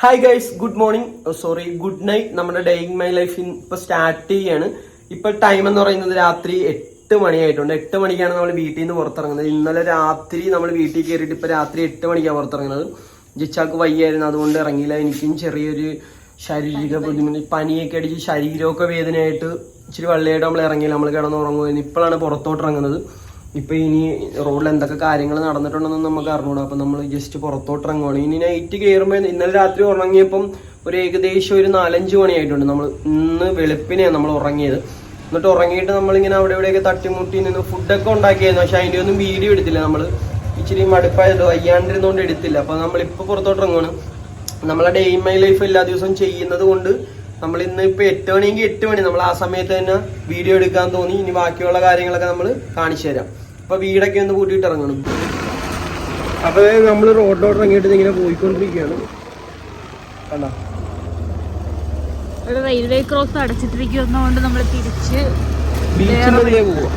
Hi guys good morning sorry good night നമ്മുടെ day in my life ഇപ്പൊ start ചെയ്യാണ്. ഇപ്പൊ ടൈം എന്ന് പറയുന്നത് രാത്രി എട്ട് മണിയായിട്ടുണ്ട്. എട്ട് മണിക്കാണ് നമ്മൾ വീട്ടിൽ നിന്ന് പുറത്തിറങ്ങുന്നത്. ഇന്നലെ രാത്രി നമ്മൾ വീട്ടിൽ കയറിയിട്ട് ഇപ്പൊ രാത്രി എട്ട് മണിക്കാണ് പുറത്തിറങ്ങുന്നത്. ജിച്ചാക്ക് വയ്യായിരുന്നു അതുകൊണ്ട് ഇറങ്ങിയില്ല. എനിക്കും ചെറിയൊരു ശാരീരിക ബുദ്ധിമുട്ട് പനിയൊക്കെ അടിച്ച് ശരീരമൊക്കെ വേദനയായിട്ട് ഇച്ചിരി വെള്ളയായിട്ട് നമ്മൾ ഇറങ്ങിയില്ല. നമ്മൾ കിടന്ന് ഉറങ്ങുമായിരുന്നു. ഇപ്പോഴാണ് പുറത്തോട്ട് ഇറങ്ങുന്നത്. ഇപ്പൊ ഇനി റോഡിൽ എന്തൊക്കെ കാര്യങ്ങൾ നടന്നിട്ടുണ്ടെന്ന് നമുക്ക് അറിഞ്ഞൂടാ. അപ്പൊ നമ്മൾ ജസ്റ്റ് പുറത്തോട്ട് ഇറങ്ങുവാണ് ഇനി നൈറ്റ് കയറുമ്പോൾ ഇന്നലെ രാത്രി ഉറങ്ങിയപ്പം ഒരു ഏകദേശം ഒരു നാലഞ്ച് മണിയായിട്ടുണ്ട്. നമ്മൾ ഇന്ന് വെളുപ്പിനെയാണ് നമ്മൾ ഉറങ്ങിയത്. എന്നിട്ട് ഉറങ്ങിയിട്ട് നമ്മളിങ്ങനെ അവിടെ ഇവിടെയൊക്കെ തട്ടിമുട്ടി നിന്ന് ഫുഡൊക്കെ ഉണ്ടാക്കിയായിരുന്നു. പക്ഷെ അതിന്റെ ഒന്നും വീഡിയോ എടുത്തില്ല. നമ്മൾ ഇച്ചിരി മടുപ്പായത് അയ്യാണ്ടിരുന്നോണ്ട് എടുത്തില്ല. അപ്പൊ നമ്മളിപ്പോ പുറത്തോട്ട് ഇറങ്ങുവാണ് നമ്മളെ ഡേ ഇൻ മൈ ലൈഫ് എല്ലാ ദിവസവും ചെയ്യുന്നത് കൊണ്ട് നമ്മൾ ഇന്ന് ഇപ്പൊ എട്ട് മണിയെങ്കിൽ എട്ട് മണി നമ്മൾ ആ സമയത്ത് തന്നെ വീഡിയോ എടുക്കാൻ തോന്നി. ഇനി ബാക്കിയുള്ള കാര്യങ്ങളൊക്കെ നമ്മൾ കാണിച്ചു തരാം. അപ്പൊ വീടൊക്കെ ഒന്ന് കൂട്ടിയിട്ട് ഇറങ്ങണം. അപ്പൊ നമ്മൾ റോഡിലോട്ട് ഇറങ്ങിയിട്ട് ഇങ്ങനെ പോയിക്കൊണ്ടിരിക്കുകയാണ്. കണ്ടോ? ഒരു റെയിൽവേ ക്രോസ് അടച്ചിട്ടിരിക്കുന്നതുകൊണ്ട് നമ്മൾ തിരിച്ച് ബീച്ചിനുള്ളിലേ പോവാ.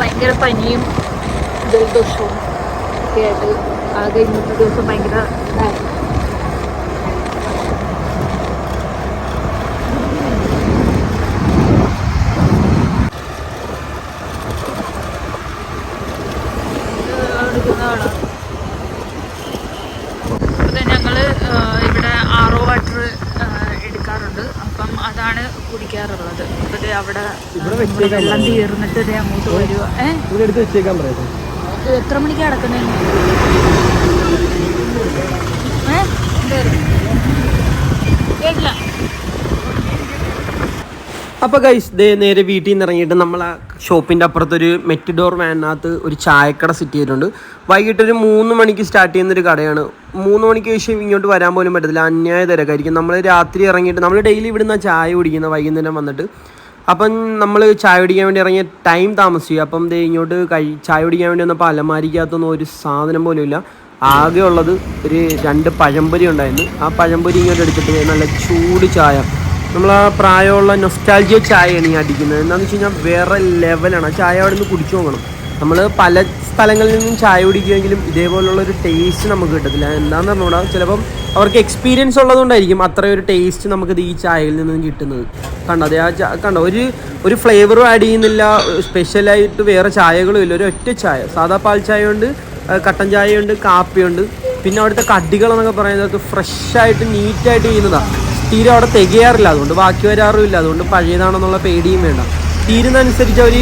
ഭയങ്കര പനിയും ജലദോഷവും ഒക്കെ ആയിട്ട് ആകെ ഇന്നത്തെ ദിവസം ഭയങ്കര ഇത് എടുക്കുന്നതാണ്. ഞങ്ങൾ ഇവിടെ ആറോ വാട്ടർ എടുക്കാറുണ്ട്. അപ്പം അതാണ് കുടിക്കാറുള്ളത്. അപ്പൊ ദേ അവിടെ വെള്ളം തീർന്നിട്ട് ദേ അങ്ങോട്ട് വരുക ഏഹ് എത്ര മണിക്കാണ് അടക്കുന്നത് ഏഹ് എന്തായിരുന്നു? അപ്പൊ ഗൈസ് ദേ നേരെ വീട്ടിൽ നിന്ന് ഇറങ്ങിയിട്ട് നമ്മൾ ആ ഷോപ്പിന്റെ അപ്പുറത്തൊരു മെറ്റിഡോർ വാനിനകത്ത് ഒരു ചായക്കട സെറ്റ് ചെയ്തിട്ടുണ്ട്. വൈകിട്ട് ഒരു മൂന്ന് മണിക്ക് സ്റ്റാർട്ട് ചെയ്യുന്ന ഒരു കടയാണ്. മൂന്ന് മണിക്ക് ശേഷം ഇങ്ങോട്ട് വരാൻ പോലും പറ്റത്തില്ല. അന്യായ തിരക്കായിരിക്കും. നമ്മൾ രാത്രി ഇറങ്ങിയിട്ട് നമ്മൾ ഡെയിലി ഇവിടുന്ന് ചായ കുടിക്കുന്ന വൈകുന്നേരം വന്നിട്ട്. അപ്പം നമ്മൾ ചായ കുടിക്കാൻ വേണ്ടി ഇറങ്ങിയ ടൈം താമസിച്ചു. അപ്പം ദേ ഇങ്ങോട്ട് കഴി ചായ കുടിക്കാൻ വേണ്ടി വന്നപ്പോൾ അലമാരിക്കകത്തൊന്നും ഒരു സാധനം പോലും ഇല്ല. ആകെ ഉള്ളത് ഒരു രണ്ട് പഴംപൊരി ഉണ്ടായിരുന്നു. ആ പഴംപൊരി ഇങ്ങോട്ട് എടുത്തിട്ട് നല്ല ചൂട് ചായ. നമ്മൾ ആ പ്രായമുള്ള നൊസ്റ്റാൾജിയ ചായയാണ് ഈ അടിക്കുന്നത്. എന്താണെന്ന് വെച്ച് കഴിഞ്ഞാൽ വേറെ ലെവലാണ് ചായ അവിടെ നിന്ന് കുടിച്ചു നോക്കണം. നമ്മൾ പല സ്ഥലങ്ങളിൽ നിന്നും ചായ കുടിക്കുമെങ്കിലും ഇതേപോലുള്ള ഒരു ടേസ്റ്റ് നമുക്ക് കിട്ടത്തില്ല. എന്താണെന്ന് പറഞ്ഞുകൂടാ ചിലപ്പം അവർക്ക് എക്സ്പീരിയൻസ് ഉള്ളതുകൊണ്ടായിരിക്കും അത്രയും ഒരു ടേസ്റ്റ് നമുക്കിത് ഈ ചായയിൽ നിന്നും കിട്ടുന്നത്. കണ്ടോ? അതെ ആ കണ്ടോ? ഒരു ഒരു ഫ്ലേവറും ആഡ് ചെയ്യുന്നില്ല. സ്പെഷ്യലായിട്ട് വേറെ ചായകളും ഇല്ല. ഒരു ഒറ്റ ചായ. സാധാ പാൽ ചായ ഉണ്ട് കട്ടൻ ചായയുണ്ട് കാപ്പിയുണ്ട്. പിന്നെ അവിടുത്തെ കടികളെന്നൊക്കെ പറയുന്നത് ഫ്രഷായിട്ട് നീറ്റായിട്ട് ചെയ്യുന്നതാണ് തീരെ അവിടെ തികയാറില്ല. അതുകൊണ്ട് ബാക്കി വരാറുമില്ല. അതുകൊണ്ട് പഴയതാണെന്നുള്ള പേടിയും വേണ്ട. തീരുന്നതനുസരിച്ച് അവർ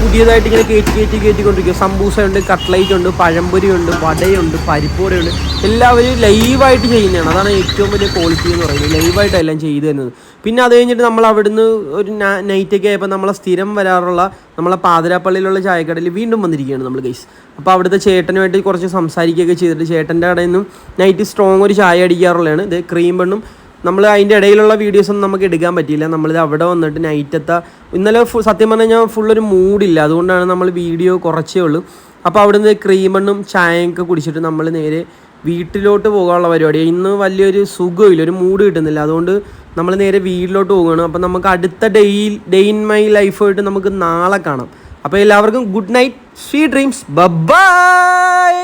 പുതിയതായിട്ട് ഇങ്ങനെ കയറ്റി കയറ്റി കയറ്റിക്കൊണ്ടിരിക്കും സമ്പൂസയുണ്ട് കട്ട്ലൈറ്റ് ഉണ്ട് പഴംപൊരി ഉണ്ട് വടയുണ്ട് പരിപ്പൂരയുണ്ട് എല്ലാവരും ലൈവായിട്ട് ചെയ്യുന്നതാണ്. അതാണ് ഏറ്റവും വലിയ ക്വാളിറ്റി എന്ന് പറയുന്നത്. ലൈവായിട്ട് എല്ലാം ചെയ്തു തരുന്നത്. പിന്നെ അത് കഴിഞ്ഞിട്ട് നമ്മൾ അവിടുന്ന് ഒരു നൈറ്റൊക്കെ ആയപ്പോൾ നമ്മളെ സ്ഥിരം വരാറുള്ള നമ്മളെ പാതിരാപ്പള്ളിയിലുള്ള ചായക്കടയിൽ വീണ്ടും വന്നിരിക്കുകയാണ് നമ്മൾ ഗൈസ് അപ്പോൾ അവിടുത്തെ ചേട്ടനുമായിട്ട് കുറച്ച് സംസാരിക്കുകയൊക്കെ ചെയ്തിട്ട് ചേട്ടന്റെ കടയിൽ നിന്നും നൈറ്റ് സ്ട്രോങ് ഒരു ചായ അടിക്കാറുള്ളതാണ്. ഇത് ക്രീം പെണ്ണും നമ്മൾ അതിന്റെ ഇടയിലുള്ള വീഡിയോസ് ഒന്നും നമുക്ക് എടുക്കാൻ പറ്റിയില്ല. നമ്മളിത് അവിടെ വന്നിട്ട് നൈറ്റത്തെ ഇന്നലെ സത്യം പറഞ്ഞു കഴിഞ്ഞാൽ ഫുൾ ഒരു മൂഡില്ല അതുകൊണ്ടാണ് നമ്മൾ വീഡിയോ കുറച്ചേ ഉള്ളൂ. അപ്പോൾ അവിടുന്ന് ക്രീമെണ്ണും ചായയൊക്കെ കുടിച്ചിട്ട് നമ്മൾ നേരെ വീട്ടിലോട്ട് പോകാനുള്ള പരിപാടിയാണ് ഇന്ന് വലിയൊരു സുഖമില്ല ഒരു മൂഡ് കിട്ടുന്നില്ല. അതുകൊണ്ട് നമ്മൾ നേരെ വീട്ടിലോട്ട് പോവുകയാണ്. അപ്പോൾ നമുക്ക് അടുത്ത ഡെയിൽ ഡേ ഇൻ മൈ ലൈഫായിട്ട് നമുക്ക് നാളെ കാണാം. അപ്പോൾ എല്ലാവർക്കും good night sweet dreams bye